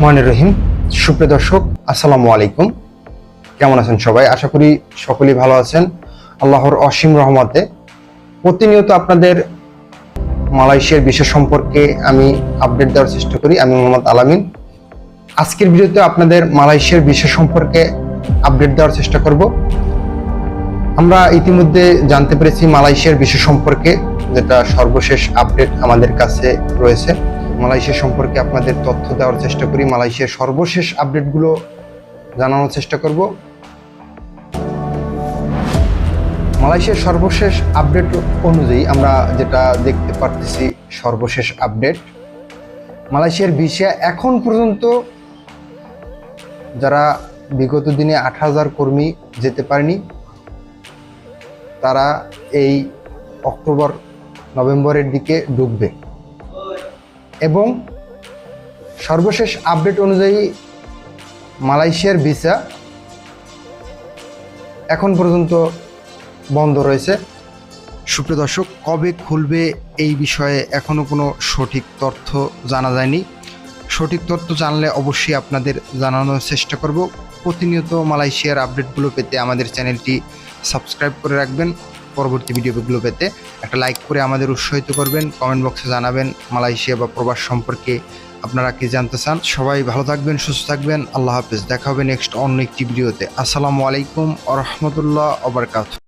রহমানের রহিম। সুপ্রিয় দর্শক, আসসালামু আলাইকুম। কেমন আছেন সবাই? আশা করি সকলেই ভালো আছেন। আল্লাহর অসীম রহমতে প্রতিনিয়ত আপনাদের মালয়েশিয়ার বিষয় সম্পর্কে আমি আপডেট দেওয়ার চেষ্টা করি। আমি মোহাম্মদ আলামিন। আজকের ভিডিওতে আপনাদের মালয়েশিয়ার বিষয় সম্পর্কে আপডেট দেওয়ার চেষ্টা করব। আমরা ইতিমধ্যে জানতে পেরেছি মালয়েশিয়ার বিষয় সম্পর্কে, যেটা সর্বশেষ আপডেট আমাদের কাছে রয়েছে। মালয়েশিয়া সম্পর্কে আপনাদের তথ্য দেওয়ার চেষ্টা করি। মালয়েশিয়ার সর্বশেষ আপডেটগুলো জানানোর চেষ্টা করব। মালয়েশিয়ার সর্বশেষ আপডেট অনুযায়ী আমরা যেটা দেখতে পারতেছি, সর্বশেষ আপডেট। মালয়েশিয়ার ভিসা এখন পর্যন্ত যারা বিগত দিনে আট হাজার কর্মী যেতে পারেনি, তারা এই অক্টোবর, নভেম্বরের দিকে ঢুকবে এবং সর্বশেষ আপডেট অনুযায়ী মালয়েশিয়ার ভিসা এখন পর্যন্ত বন্ধ রয়েছে। সুপ্রিয় দর্শক, কবে খুলবে এই বিষয়ে এখনও কোনো সঠিক তথ্য জানা যায়নি। সঠিক তথ্য জানলে অবশ্যই আপনাদের জানানোর চেষ্টা করব। প্রতিনিয়ত মালয়েশিয়ার আপডেটগুলো পেতে আমাদের চ্যানেলটি সাবস্ক্রাইব করে রাখবেন। পরবর্তী ভিডিওগুলো পেতে একটা লাইক করে আমাদের উৎসাহিত করবেন কমেন্ট বক্সে জানাবেন মালয়েশিয়া বা প্রবাস সম্পর্কে আপনারা কি জানতে চান। সবাই ভালো থাকবেন, সুস্থ থাকবেন, আল্লাহ হাফেজ। দেখা হবে নেক্সট অন্য একটি ভিডিওতে আসসালামু আলাইকুম আ রহমতুল্লাহ অবরকাত